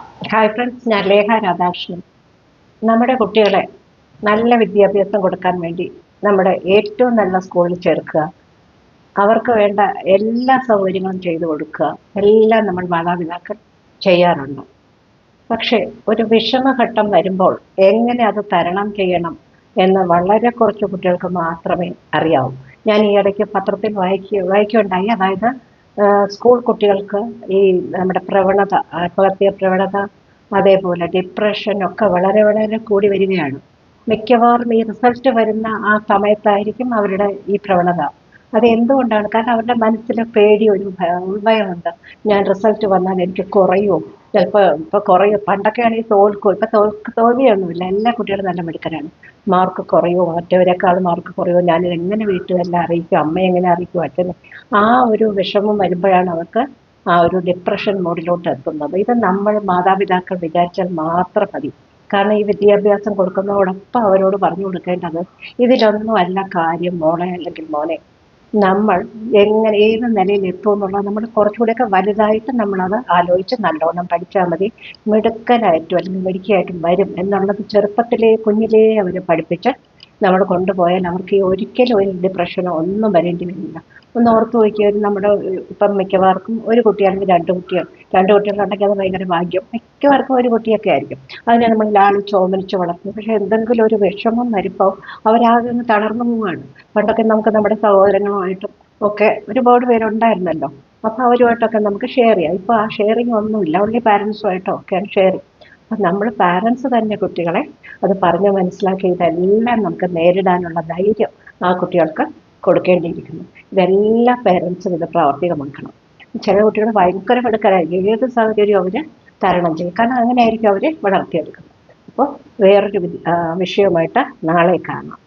Hi friends ഞാൻ ലേഖ രാധാകൃഷ്ണൻ. നമ്മുടെ കുട്ടികളെ നല്ല വിദ്യാഭ്യാസം കൊടുക്കാൻ വേണ്ടി നമ്മുടെ ഏറ്റവും നല്ല സ്കൂളിൽ ചേർക്കുക. അവർക്ക് വേണ്ട എല്ലാ സൗകര്യങ്ങളും ചെയ്തു കൊടുക്കുക. എല്ലാം നമ്മൾ മാതാപിതാക്കൾ ചെയ്യാറുണ്ട്. പക്ഷേ ഒരു വിഷമഘട്ടം വരുമ്പോൾ എങ്ങനെ അത് തരണം ചെയ്യണം എന്ന് വളരെ കുറച്ച് കുട്ടികൾക്ക് മാത്രമേ അറിയാവൂ. ഞാൻ ഈ ഇടയ്ക്ക് പത്രത്തിൽ വായിക്കുക വായിക്കുകയുണ്ടായി. അതായത് സ്കൂൾ കുട്ടികൾക്ക് ഈ നമ്മുടെ പ്രവണത ആത്മഹത്യ പ്രവണത അതേപോലെ ഡിപ്രഷൻ ഒക്കെ വളരെ വളരെ കൂടി വരികയാണ്. മിക്കവാറും ഈ റിസൾട്ട് വരുന്ന ആ സമയത്തായിരിക്കും അവരുടെ ഈ പ്രവണത. അത് എന്തുകൊണ്ടാണ് കാരണം അവരുടെ മനസ്സിൽ പേടി ഒരു ഭയമുണ്ട് ഞാൻ റിസൾട്ട് വന്നാൽ എനിക്ക് കുറയുമോ ചിലപ്പോൾ ഇപ്പോൾ കുറയും. പണ്ടൊക്കെ ആണെങ്കിൽ തോൽക്കും. ഇപ്പം തോൽക്ക് തോൽവിയൊന്നുമില്ല. എല്ലാ കുട്ടികളും നല്ല മിടുക്കരാണ്. മാർക്ക് കുറയുമോ മറ്റവരെക്കാൾ മാർക്ക് കുറയോ ഞാൻ എങ്ങനെ വീട്ടിലെല്ലാം അറിയിക്കും? അമ്മ എങ്ങനെ അറിയിക്കും? അച്ഛനെ ആ ഒരു വിഷമം വരുമ്പോഴാണ് അവർക്ക് ആ ഒരു ഡിപ്രഷൻ മോഡിലോട്ട് എത്തുന്നത്. ഇത് നമ്മൾ മാതാപിതാക്കൾ വിചാരിച്ചാൽ മാത്രം മതി. കാരണം ഈ വിദ്യാഭ്യാസം കൊടുക്കുന്നതോടൊപ്പം അവരോട് പറഞ്ഞു കൊടുക്കേണ്ടത് ഇതിലൊന്നും അല്ല കാര്യം മോളെ അല്ലെങ്കിൽ മോനെ. നമ്മൾ എങ്ങനെ ഏത് നിലയിൽ എത്തും എന്നുള്ളത് നമ്മൾ കുറച്ചുകൂടെയൊക്കെ വലുതായിട്ട് നമ്മളത് ആലോചിച്ച് നല്ലോണം പഠിച്ചാൽ മതി. മിടുക്കനായിട്ടും അല്ലെങ്കിൽ മിടുക്കിയായിട്ടും വരും എന്നുള്ളത് ചെറുപ്പത്തിലേ കുഞ്ഞിലേ അവർ പഠിപ്പിച്ച് നമ്മൾ കൊണ്ടുപോയാൽ അവർക്ക് ഒരിക്കലും ഒരു ഡിപ്രഷനോ ഒന്നും വരേണ്ടി വരില്ല ഒന്ന് ഓർത്ത് നോക്കിയാൽ നമ്മുടെ ഇപ്പം മിക്കവാർക്കും ഒരു കുട്ടിയാണെങ്കിൽ രണ്ട് കുട്ടികൾ. രണ്ട് കുട്ടികളുണ്ടെങ്കിൽ അത് ഭയങ്കര ഭാഗ്യം. മിക്കവാർക്കും ഒരു കുട്ടിയൊക്കെ ആയിരിക്കും. അതിനെ നമ്മൾ ലാളിച്ച് ഓമനിച്ച് വളർത്തും. പക്ഷെ എന്തെങ്കിലും ഒരു വിഷമം വരുമ്പോൾ അവരാകെ തളർന്നു പോവുകയാണ്. പണ്ടൊക്കെ നമുക്ക് നമ്മുടെ സഹോദരങ്ങളുമായിട്ടും ഒക്കെ ഒരുപാട് പേരുണ്ടായിരുന്നല്ലോ. അപ്പോൾ അവരുമായിട്ടൊക്കെ നമുക്ക് ഷെയർ ചെയ്യാം. ഇപ്പോൾ ആ ഷെയറിങ് ഒന്നുമില്ല. ഓൺലി പാരൻസുമായിട്ടോ ഒക്കെയാണ് ഷെയറിങ് അപ്പം നമ്മൾ പാരൻസ് തന്നെ കുട്ടികളെ അത് പറഞ്ഞ് മനസ്സിലാക്കി ഇതെല്ലാം നമുക്ക് നേരിടാനുള്ള ധൈര്യം ആ കുട്ടികൾക്ക് കൊടുക്കേണ്ടിയിരിക്കുന്നു. ഇതെല്ലാ പേരൻസും ഇത് പ്രാവർത്തികമാക്കണം. ചില കുട്ടികൾ ഭയങ്കര മിടുക്കരായിരിക്കും. ഏത് സാഹചര്യവും അവർ തരണം ചെയ്യും. കാരണം അങ്ങനെയായിരിക്കും അവർ വളർത്തിയെടുക്കുന്നത്. അപ്പോൾ വേറൊരു വിഷയവുമായിട്ട് നാളെ കാണാം.